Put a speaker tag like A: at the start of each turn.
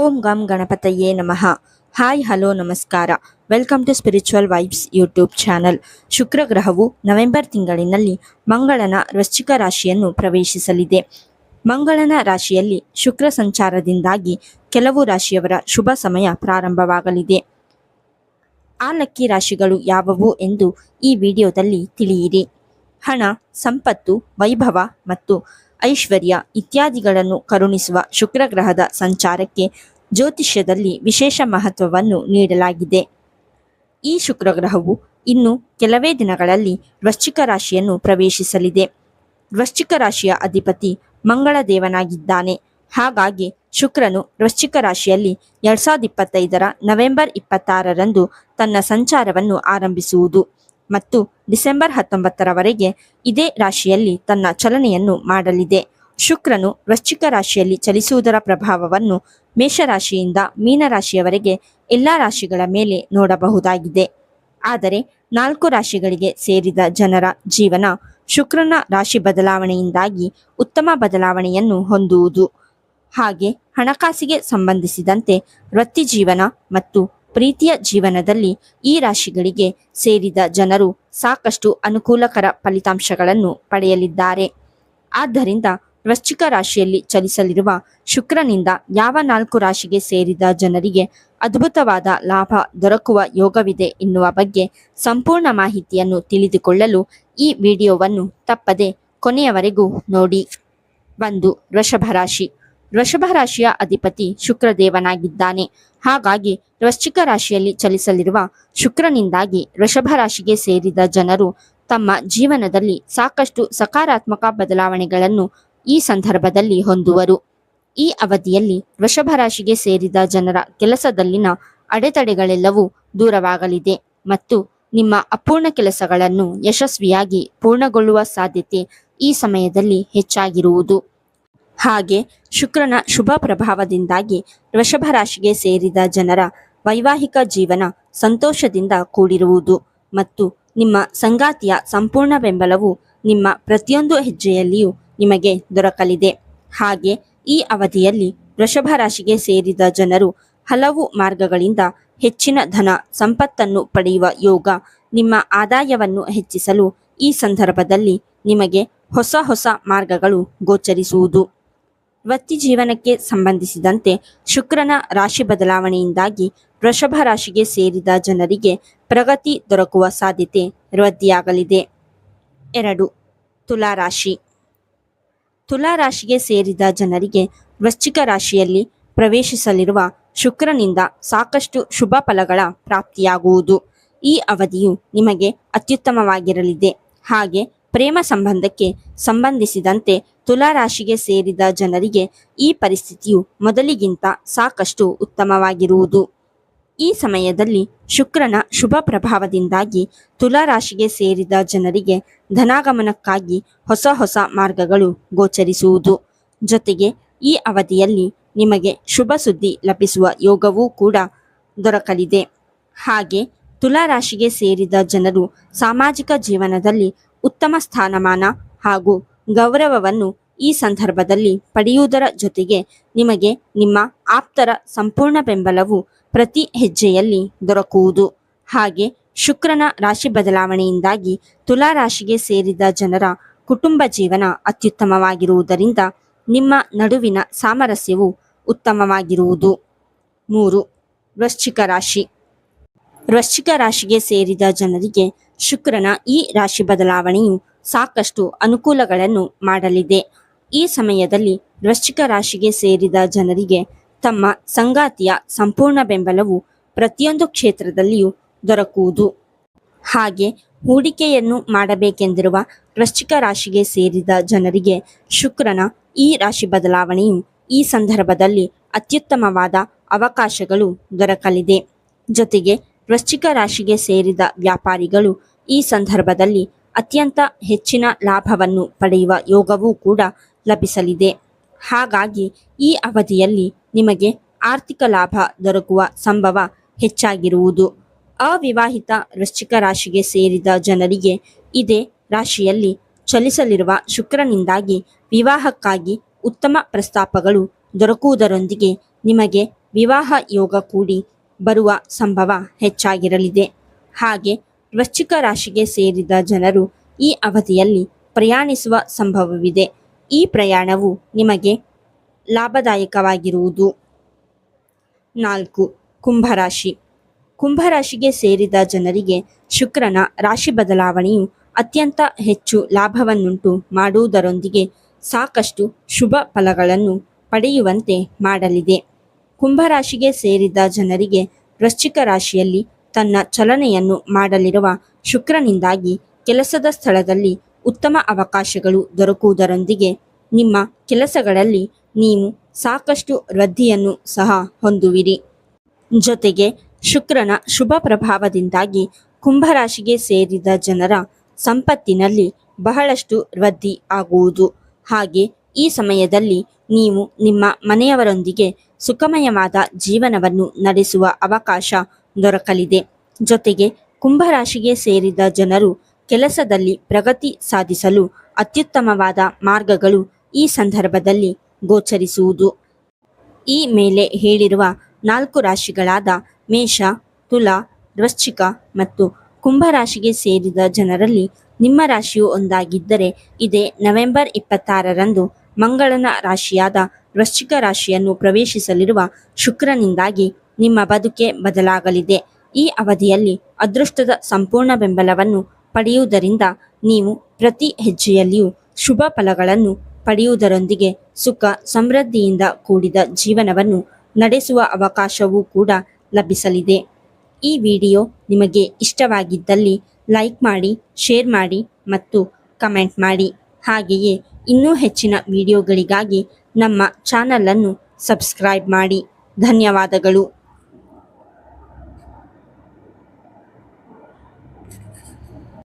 A: ಓಂ ಗಂ ಗಣಪತಯೇ ನಮಃ. ಹಾಯ್, ಹಲೋ, ನಮಸ್ಕಾರ. Welcome to spiritual vibes YouTube channel. ಶುಕ್ರ ಗ್ರಹವು ನವೆಂಬರ್ ತಿಂಗಳಿನಲ್ಲಿ ಮಂಗಳನ ವೃಶ್ಚಿಕ ರಾಶಿಯನ್ನು ಪ್ರವೇಶಿಸಲಿದೆ. ಮಂಗಳನ ರಾಶಿಯಲ್ಲಿ ಶುಕ್ರ ಸಂಚಾರದಿಂದಾಗಿ ಕೆಲವು ರಾಶಿಯವರ ಶುಭ ಸಮಯ ಪ್ರಾರಂಭವಾಗಲಿದೆ. ಆ ಲಕ್ಕಿ ರಾಶಿಗಳು ಯಾವುವು ಎಂದು ಈ ವಿಡಿಯೋದಲ್ಲಿ ತಿಳಿಯಿರಿ. ಹಣ, ಸಂಪತ್ತು, ವೈಭವ ಮತ್ತು ಐಶ್ವರ್ಯ ಇತ್ಯಾದಿಗಳನ್ನು ಕರುಣಿಸುವ ಶುಕ್ರ ಗ್ರಹದ ಸಂಚಾರಕ್ಕೆ ಜ್ಯೋತಿಷ್ಯದಲ್ಲಿ ವಿಶೇಷ ಮಹತ್ವವನ್ನು ನೀಡಲಾಗಿದೆ. ಈ ಶುಕ್ರ ಗ್ರಹವು ಇನ್ನು ಕೆಲವೇ ದಿನಗಳಲ್ಲಿ ವೃಶ್ಚಿಕ ರಾಶಿಯನ್ನು ಪ್ರವೇಶಿಸಲಿದೆ. ವೃಶ್ಚಿಕ ರಾಶಿಯ ಅಧಿಪತಿ ಮಂಗಳ ದೇವನಾಗಿದ್ದಾನೆ ಹಾಗಾಗಿ ಶುಕ್ರನು ವೃಶ್ಚಿಕ ರಾಶಿಯಲ್ಲಿ ಎರಡ್ ಸಾವಿರದ ಇಪ್ಪತ್ತೈದರ ನವೆಂಬರ್ ಇಪ್ಪತ್ತಾರರಂದು ತನ್ನ ಸಂಚಾರವನ್ನು ಆರಂಭಿಸುವುದು. ಮತ್ತು ಡಿಸೆಂಬರ್ ಹತ್ತೊಂಬತ್ತರವರೆಗೆ ಇದೇ ರಾಶಿಯಲ್ಲಿ ತನ್ನ ಚಲನೆಯನ್ನು ಮಾಡಲಿದೆ. ಶುಕ್ರನು ವೃಶ್ಚಿಕ ರಾಶಿಯಲ್ಲಿ ಚಲಿಸುವುದರ ಪ್ರಭಾವವನ್ನು ಮೇಷರಾಶಿಯಿಂದ ಮೀನರಾಶಿಯವರೆಗೆ ಎಲ್ಲ ರಾಶಿಗಳ ಮೇಲೆ ನೋಡಬಹುದಾಗಿದೆ. ಆದರೆ ನಾಲ್ಕು ರಾಶಿಗಳಿಗೆ ಸೇರಿದ ಜನರ ಜೀವನ ಶುಕ್ರನ ರಾಶಿ ಬದಲಾವಣೆಯಿಂದಾಗಿ ಉತ್ತಮ ಬದಲಾವಣೆಯನ್ನು ಹೊಂದುವುದು. ಹಾಗೆ ಹಣಕಾಸಿಗೆ ಸಂಬಂಧಿಸಿದಂತೆ ವೃತ್ತಿ ಜೀವನ ಮತ್ತು ಪ್ರೀತಿಯ ಜೀವನದಲ್ಲಿ ಈ ರಾಶಿಗಳಿಗೆ ಸೇರಿದ ಜನರು ಸಾಕಷ್ಟು ಅನುಕೂಲಕರ ಫಲಿತಾಂಶಗಳನ್ನು ಪಡೆಯಲಿದ್ದಾರೆ. ಆದ್ದರಿಂದ ವೃಶ್ಚಿಕ ರಾಶಿಯಲ್ಲಿ ಚಲಿಸಲಿರುವ ಶುಕ್ರನಿಂದ ಯಾವ ನಾಲ್ಕು ರಾಶಿಗೆ ಸೇರಿದ ಜನರಿಗೆ ಅದ್ಭುತವಾದ ಲಾಭ ದೊರಕುವ ಯೋಗವಿದೆ ಎನ್ನುವ ಬಗ್ಗೆ ಸಂಪೂರ್ಣ ಮಾಹಿತಿಯನ್ನು ತಿಳಿದುಕೊಳ್ಳಲು ಈ ವಿಡಿಯೋವನ್ನು ತಪ್ಪದೆ ಕೊನೆಯವರೆಗೂ ನೋಡಿ. ಒಂದು ವೃಷಭ ರಾಶಿ. ವೃಷಭ ರಾಶಿಯ ಅಧಿಪತಿ ಶುಕ್ರದೇವನಾಗಿದ್ದಾನೆ. ಹಾಗಾಗಿ ವೃಶ್ಚಿಕ ರಾಶಿಯಲ್ಲಿ ಚಲಿಸಲಿರುವ ಶುಕ್ರನಿಂದಾಗಿ ವೃಷಭ ರಾಶಿಗೆ ಸೇರಿದ ಜನರು ತಮ್ಮ ಜೀವನದಲ್ಲಿ ಸಾಕಷ್ಟು ಸಕಾರಾತ್ಮಕ ಬದಲಾವಣೆಗಳನ್ನು ಈ ಸಂದರ್ಭದಲ್ಲಿ ಹೊಂದುವರು. ಈ ಅವಧಿಯಲ್ಲಿ ವೃಷಭ ರಾಶಿಗೆ ಸೇರಿದ ಜನರ ಕೆಲಸದಲ್ಲಿನ ಅಡೆತಡೆಗಳೆಲ್ಲವೂ ದೂರವಾಗಲಿದೆ ಮತ್ತು ನಿಮ್ಮ ಅಪೂರ್ಣ ಕೆಲಸಗಳನ್ನು ಯಶಸ್ವಿಯಾಗಿ ಪೂರ್ಣಗೊಳ್ಳುವ ಸಾಧ್ಯತೆ ಈ ಸಮಯದಲ್ಲಿ ಹೆಚ್ಚಾಗಿರುವುದು. ಹಾಗೆ ಶುಕ್ರನ ಶುಭ ಪ್ರಭಾವದಿಂದಾಗಿ ವೃಷಭ ರಾಶಿಗೆ ಸೇರಿದ ಜನರ ವೈವಾಹಿಕ ಜೀವನ ಸಂತೋಷದಿಂದ ಕೂಡಿರುವುದು ಮತ್ತು ನಿಮ್ಮ ಸಂಗಾತಿಯ ಸಂಪೂರ್ಣ ಬೆಂಬಲವು ನಿಮ್ಮ ಪ್ರತಿಯೊಂದು ಹೆಜ್ಜೆಯಲ್ಲಿಯೂ ನಿಮಗೆ ದೊರಕಲಿದೆ. ಹಾಗೆ ಈ ಅವಧಿಯಲ್ಲಿ ವೃಷಭ ರಾಶಿಗೆ ಸೇರಿದ ಜನರು ಹಲವು ಮಾರ್ಗಗಳಿಂದ ಹೆಚ್ಚಿನ ಧನ ಸಂಪತ್ತನ್ನು ಪಡೆಯುವ ಯೋಗ ನಿಮ್ಮ ಆದಾಯವನ್ನು ಹೆಚ್ಚಿಸಲು ಈ ಸಂದರ್ಭದಲ್ಲಿ ನಿಮಗೆ ಹೊಸ ಹೊಸ ಮಾರ್ಗಗಳು ಗೋಚರಿಸುವುದು. ವೃತ್ತಿ ಜೀವನಕ್ಕೆ ಸಂಬಂಧಿಸಿದಂತೆ ಶುಕ್ರನ ರಾಶಿ ಬದಲಾವಣೆಯಿಂದಾಗಿ ವೃಷಭ ರಾಶಿಗೆ ಸೇರಿದ ಜನರಿಗೆ ಪ್ರಗತಿ ದೊರಕುವ ಸಾಧ್ಯತೆ ವೃದ್ಧಿಯಾಗಲಿದೆ. ಎರಡು, ತುಲಾ ರಾಶಿ. ತುಲಾ ರಾಶಿಗೆ ಸೇರಿದ ಜನರಿಗೆ ವೃಶ್ಚಿಕ ರಾಶಿಯಲ್ಲಿ ಪ್ರವೇಶಿಸಲಿರುವ ಶುಕ್ರನಿಂದ ಸಾಕಷ್ಟು ಶುಭ ಫಲಗಳ ಪ್ರಾಪ್ತಿಯಾಗುವುದು. ಈ ಅವಧಿಯು ನಿಮಗೆ ಅತ್ಯುತ್ತಮವಾಗಿರಲಿದೆ. ಹಾಗೆ ಪ್ರೇಮ ಸಂಬಂಧಕ್ಕೆ ಸಂಬಂಧಿಸಿದಂತೆ ತುಲಾ ರಾಶಿಗೆ ಸೇರಿದ ಜನರಿಗೆ ಈ ಪರಿಸ್ಥಿತಿಯು ಮೊದಲಿಗಿಂತ ಸಾಕಷ್ಟು ಉತ್ತಮವಾಗಿರುವುದು. ಈ ಸಮಯದಲ್ಲಿ ಶುಕ್ರನ ಶುಭ ಪ್ರಭಾವದಿಂದಾಗಿ ತುಲಾ ರಾಶಿಗೆ ಸೇರಿದ ಜನರಿಗೆ ಧನಾಗಮನಕ್ಕಾಗಿ ಹೊಸ ಹೊಸ ಮಾರ್ಗಗಳು ಗೋಚರಿಸುವುದು. ಜೊತೆಗೆ ಈ ಅವಧಿಯಲ್ಲಿ ನಿಮಗೆ ಶುಭ ಸುದ್ದಿ ಲಭಿಸುವ ಯೋಗವೂ ಕೂಡ ದೊರಕಲಿದೆ. ಹಾಗೆ ತುಲಾ ರಾಶಿಗೆ ಸೇರಿದ ಜನರು ಸಾಮಾಜಿಕ ಜೀವನದಲ್ಲಿ ಉತ್ತಮ ಸ್ಥಾನಮಾನ ಹಾಗೂ ಗೌರವವನ್ನು ಈ ಸಂದರ್ಭದಲ್ಲಿ ಪಡೆಯುವುದರ ಜೊತೆಗೆ ನಿಮಗೆ ನಿಮ್ಮ ಆಪ್ತರ ಸಂಪೂರ್ಣ ಬೆಂಬಲವು ಪ್ರತಿ ಹೆಜ್ಜೆಯಲ್ಲಿ ದೊರಕುವುದು. ಹಾಗೆ ಶುಕ್ರನ ರಾಶಿ ಬದಲಾವಣೆಯಿಂದಾಗಿ ತುಲಾ ರಾಶಿಗೆ ಸೇರಿದ ಜನರ ಕುಟುಂಬ ಜೀವನ ಅತ್ಯುತ್ತಮವಾಗಿರುವುದರಿಂದ ನಿಮ್ಮ ನಡುವಿನ ಸಾಮರಸ್ಯವು ಉತ್ತಮವಾಗಿರುವುದು. ಮೂರು, ವೃಶ್ಚಿಕ ರಾಶಿ. ವೃಶ್ಚಿಕ ರಾಶಿಗೆ ಸೇರಿದ ಜನರಿಗೆ ಶುಕ್ರನ ಈ ರಾಶಿ ಬದಲಾವಣೆಯು ಸಾಕಷ್ಟು ಅನುಕೂಲಗಳನ್ನು ಮಾಡಲಿದೆ. ಈ ಸಮಯದಲ್ಲಿ ವೃಶ್ಚಿಕ ರಾಶಿಗೆ ಸೇರಿದ ಜನರಿಗೆ ತಮ್ಮ ಸಂಗಾತಿಯ ಸಂಪೂರ್ಣ ಬೆಂಬಲವು ಪ್ರತಿಯೊಂದು ಕ್ಷೇತ್ರದಲ್ಲಿಯೂ ದೊರಕುವುದು. ಹಾಗೆ ಹೂಡಿಕೆಯನ್ನು ಮಾಡಬೇಕೆಂದಿರುವ ವೃಶ್ಚಿಕ ರಾಶಿಗೆ ಸೇರಿದ ಜನರಿಗೆ ಶುಕ್ರನ ಈ ರಾಶಿ ಬದಲಾವಣೆಯು ಈ ಸಂದರ್ಭದಲ್ಲಿ ಅತ್ಯುತ್ತಮವಾದ ಅವಕಾಶಗಳು ದೊರಕಲಿದೆ. ಜೊತೆಗೆ ವೃಶ್ಚಿಕ ರಾಶಿಗೆ ಸೇರಿದ ವ್ಯಾಪಾರಿಗಳು ಈ ಸಂದರ್ಭದಲ್ಲಿ ಅತ್ಯಂತ ಹೆಚ್ಚಿನ ಲಾಭವನ್ನು ಪಡೆಯುವ ಯೋಗವೂ ಕೂಡ ಲಭಿಸಲಿದೆ. ಹಾಗಾಗಿ ಈ ಅವಧಿಯಲ್ಲಿ ನಿಮಗೆ ಆರ್ಥಿಕ ಲಾಭ ದೊರಕುವ ಸಂಭವ ಹೆಚ್ಚಾಗಿರುವುದು. ಅವಿವಾಹಿತ ವೃಶ್ಚಿಕ ರಾಶಿಗೆ ಸೇರಿದ ಜನರಿಗೆ ಇದೇ ರಾಶಿಯಲ್ಲಿ ಚಲಿಸಲಿರುವ ಶುಕ್ರನಿಂದಾಗಿ ವಿವಾಹಕ್ಕಾಗಿ ಉತ್ತಮ ಪ್ರಸ್ತಾಪಗಳು ದೊರಕುವುದರೊಂದಿಗೆ ನಿಮಗೆ ವಿವಾಹ ಯೋಗ ಕೂಡಿ ಬರುವ ಸಂಭವ ಹೆಚ್ಚಾಗಿರಲಿದೆ. ಹಾಗೆ ವೃಶ್ಚಿಕ ರಾಶಿಗೆ ಸೇರಿದ ಜನರು ಈ ಅವಧಿಯಲ್ಲಿ ಪ್ರಯಾಣಿಸುವ ಸಂಭವವಿದೆ. ಈ ಪ್ರಯಾಣವು ನಿಮಗೆ ಲಾಭದಾಯಕವಾಗಿರುವುದು. ನಾಲ್ಕು, ಕುಂಭರಾಶಿ. ಕುಂಭರಾಶಿಗೆ ಸೇರಿದ ಜನರಿಗೆ ಶುಕ್ರನ ರಾಶಿ ಬದಲಾವಣೆಯು ಅತ್ಯಂತ ಹೆಚ್ಚು ಲಾಭವನ್ನುಂಟು ಮಾಡುವುದರೊಂದಿಗೆ ಸಾಕಷ್ಟು ಶುಭ ಫಲಗಳನ್ನು ಪಡೆಯುವಂತೆ ಮಾಡಲಿದೆ. ಕುಂಭರಾಶಿಗೆ ಸೇರಿದ ಜನರಿಗೆ ವೃಶ್ಚಿಕ ರಾಶಿಯಲ್ಲಿ ತನ್ನ ಚಲನೆಯನ್ನು ಮಾಡಲಿರುವ ಶುಕ್ರನಿಂದಾಗಿ ಕೆಲಸದ ಸ್ಥಳದಲ್ಲಿ ಉತ್ತಮ ಅವಕಾಶಗಳು ದೊರಕುವುದರೊಂದಿಗೆ ನಿಮ್ಮ ಕೆಲಸಗಳಲ್ಲಿ ನೀವು ಸಾಕಷ್ಟು ವೃದ್ಧಿಯನ್ನು ಸಹ ಹೊಂದುವಿರಿ. ಜೊತೆಗೆ ಶುಕ್ರನ ಶುಭ ಪ್ರಭಾವದಿಂದಾಗಿ ಕುಂಭರಾಶಿಗೆ ಸೇರಿದ ಜನರ ಸಂಪತ್ತಿನಲ್ಲಿ ಬಹಳಷ್ಟು ವೃದ್ಧಿ ಆಗುವುದು. ಹಾಗೆ ಈ ಸಮಯದಲ್ಲಿ ನೀವು ನಿಮ್ಮ ಮನೆಯವರೊಂದಿಗೆ ಸುಖಮಯವಾದ ಜೀವನವನ್ನು ನಡೆಸುವ ಅವಕಾಶ ದೊರಕಲಿದೆ. ಜೊತೆಗೆ ಕುಂಭರಾಶಿಗೆ ಸೇರಿದ ಜನರು ಕೆಲಸದಲ್ಲಿ ಪ್ರಗತಿ ಸಾಧಿಸಲು ಅತ್ಯುತ್ತಮವಾದ ಮಾರ್ಗಗಳು ಈ ಸಂದರ್ಭದಲ್ಲಿ ಗೋಚರಿಸುವುದು. ಈ ಮೇಲೆ ಹೇಳಿರುವ ನಾಲ್ಕು ರಾಶಿಗಳಾದ ಮೇಷ, ತುಲಾ, ವೃಶ್ಚಿಕ ಮತ್ತು ಕುಂಭರಾಶಿಗೆ ಸೇರಿದ ಜನರಲ್ಲಿ ನಿಮ್ಮ ರಾಶಿಯು ಒಂದಾಗಿದ್ದರೆ ಇದೇ ನವೆಂಬರ್ ಇಪ್ಪತ್ತಾರರಂದು ಮಂಗಳನ ರಾಶಿಯಾದ ವೃಶ್ಚಿಕ ರಾಶಿಯನ್ನು ಪ್ರವೇಶಿಸಲಿರುವ ಶುಕ್ರನಿಂದಾಗಿ ನಿಮ್ಮ ಬದುಕೆ ಬದಲಾಗಲಿದೆ. ಈ ಅವಧಿಯಲ್ಲಿ ಅದೃಷ್ಟದ ಸಂಪೂರ್ಣ ಬೆಂಬಲವನ್ನು ಪಡೆಯುವುದರಿಂದ ನೀವು ಪ್ರತಿ ಹೆಜ್ಜೆಯಲ್ಲಿಯೂ ಶುಭ ಫಲಗಳನ್ನು ಪಡೆಯುವುದರೊಂದಿಗೆ ಸುಖ ಸಮೃದ್ಧಿಯಿಂದ ಕೂಡಿದ ಜೀವನವನ್ನು ನಡೆಸುವ ಅವಕಾಶವೂ ಕೂಡ ಲಭಿಸಲಿದೆ. ಈ ವಿಡಿಯೋ ನಿಮಗೆ ಇಷ್ಟವಾಗಿದ್ದಲ್ಲಿ ಲೈಕ್ ಮಾಡಿ, ಶೇರ್ ಮಾಡಿ ಮತ್ತು ಕಮೆಂಟ್ ಮಾಡಿ. ಹಾಗೆಯೇ ಇನ್ನೂ ಹೆಚ್ಚಿನ ವಿಡಿಯೋಗಳಿಗಾಗಿ ನಮ್ಮ ಚಾನಲನ್ನು ಸಬ್ಸ್ಕ್ರೈಬ್ ಮಾಡಿ. ಧನ್ಯವಾದಗಳು.